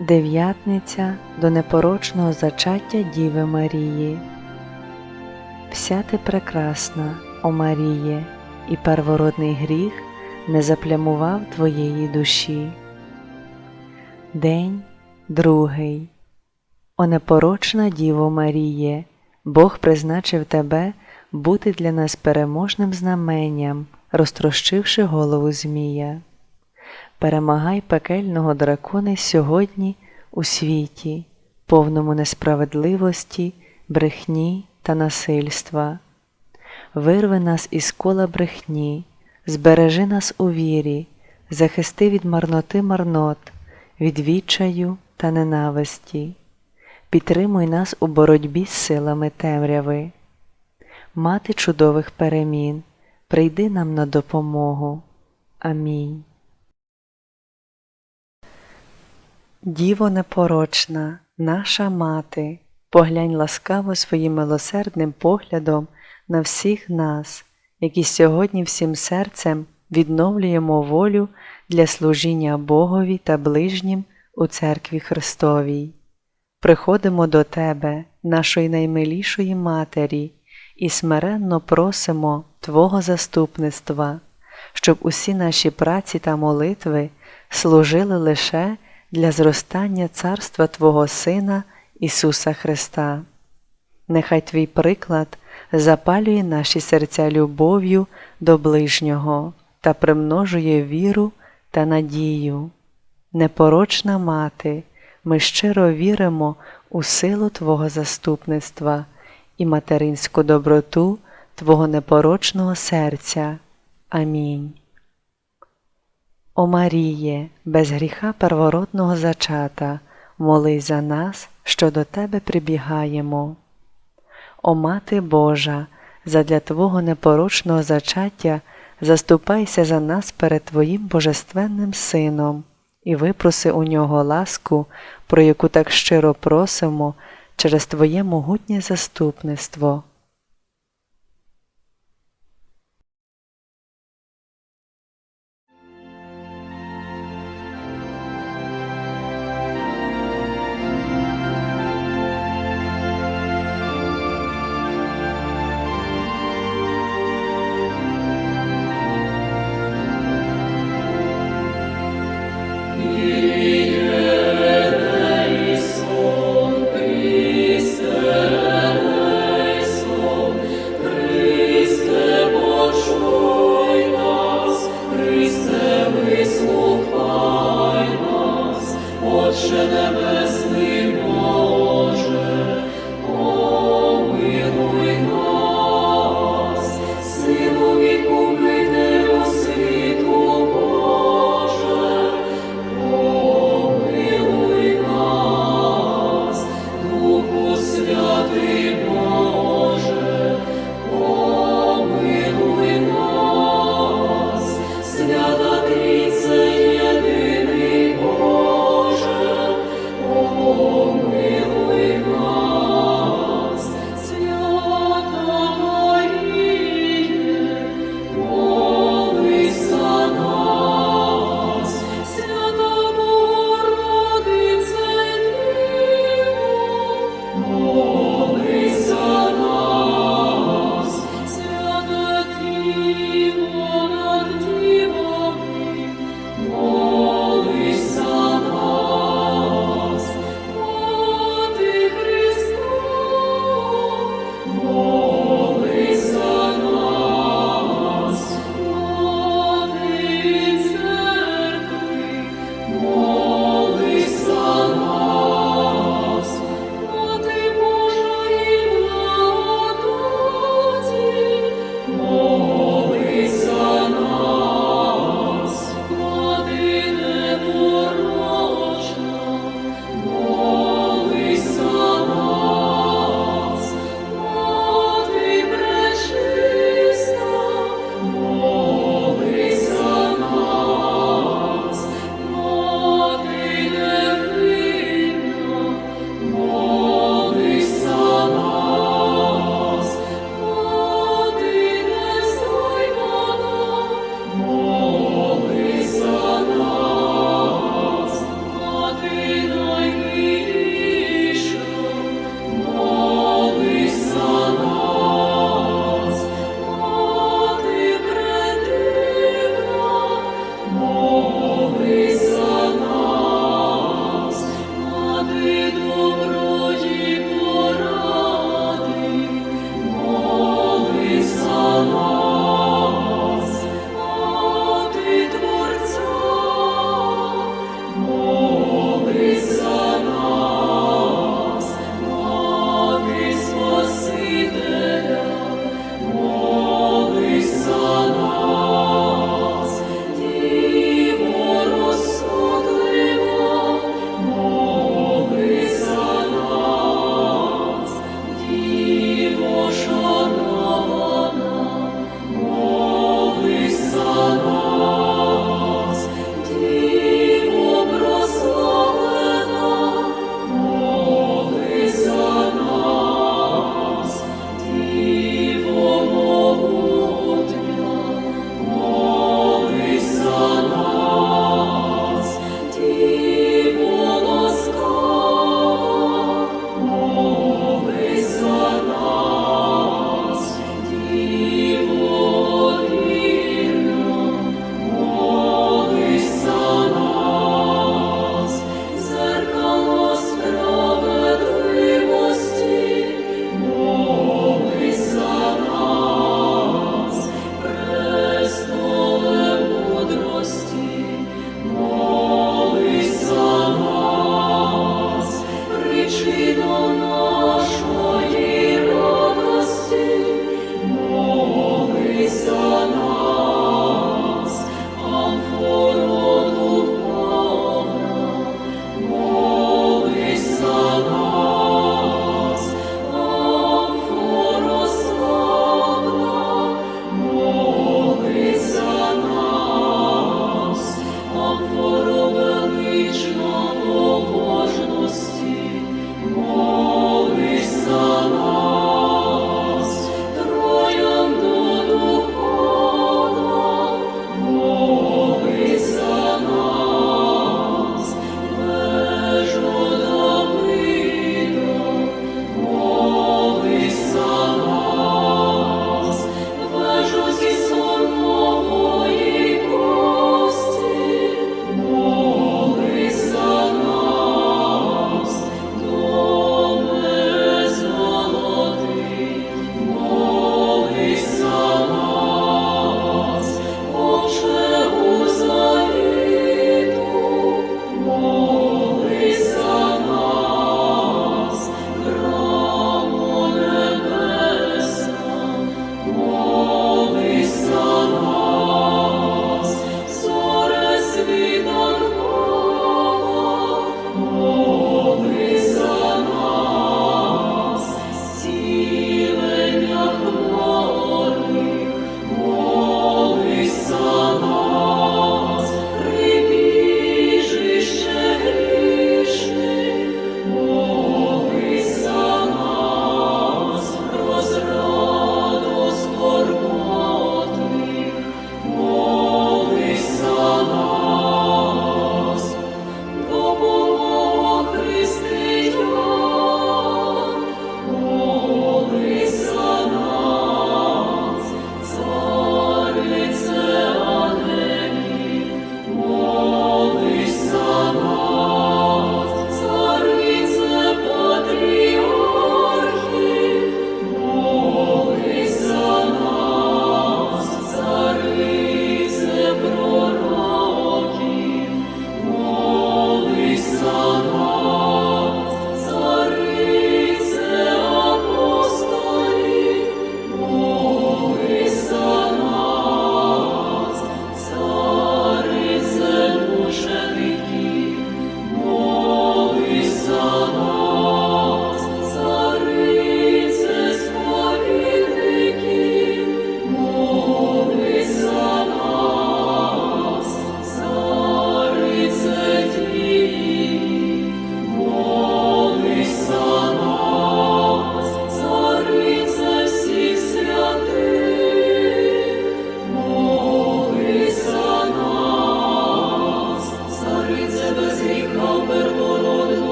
Дев'ятниця до непорочного зачаття Діви Марії. Вся ти прекрасна, о Маріє, і первородний гріх не заплямував твоєї душі. День другий. О непорочна Діво Маріє, Бог призначив тебе бути для нас переможним знаменням, розтрощивши голову Змія. Перемагай пекельного дракона сьогодні у світі, повному несправедливості, брехні та насильства. Вирви нас із кола брехні, збережи нас у вірі, захисти від марноти марнот, від відчаю та ненависті, підтримуй нас у боротьбі з силами темряви. Мати чудових перемін, прийди нам на допомогу. Амінь. Діво непорочна, наша мати, поглянь ласкаво своїм милосердним поглядом на всіх нас, які сьогодні всім серцем відновлюємо волю для служіння Богові та ближнім у церкві Христовій. Приходимо до Тебе, нашої наймилішої Матері, і смиренно просимо Твого заступництва, щоб усі наші праці та молитви служили лише для зростання царства Твого Сина Ісуса Христа. Нехай Твій приклад запалює наші серця любов'ю до ближнього та примножує віру та надію. Непорочна мати, ми щиро віримо у силу Твого заступництва і материнську доброту Твого непорочного серця. Амінь. О Маріє, без гріха первородного зачата, молись за нас, що до Тебе прибігаємо. О Мати Божа, задля Твого непорочного зачаття заступайся за нас перед Твоїм Божественним Сином і випроси у нього ласку, про яку так щиро просимо через Твоє могутнє заступництво. Yeah. Діво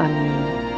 Амінь.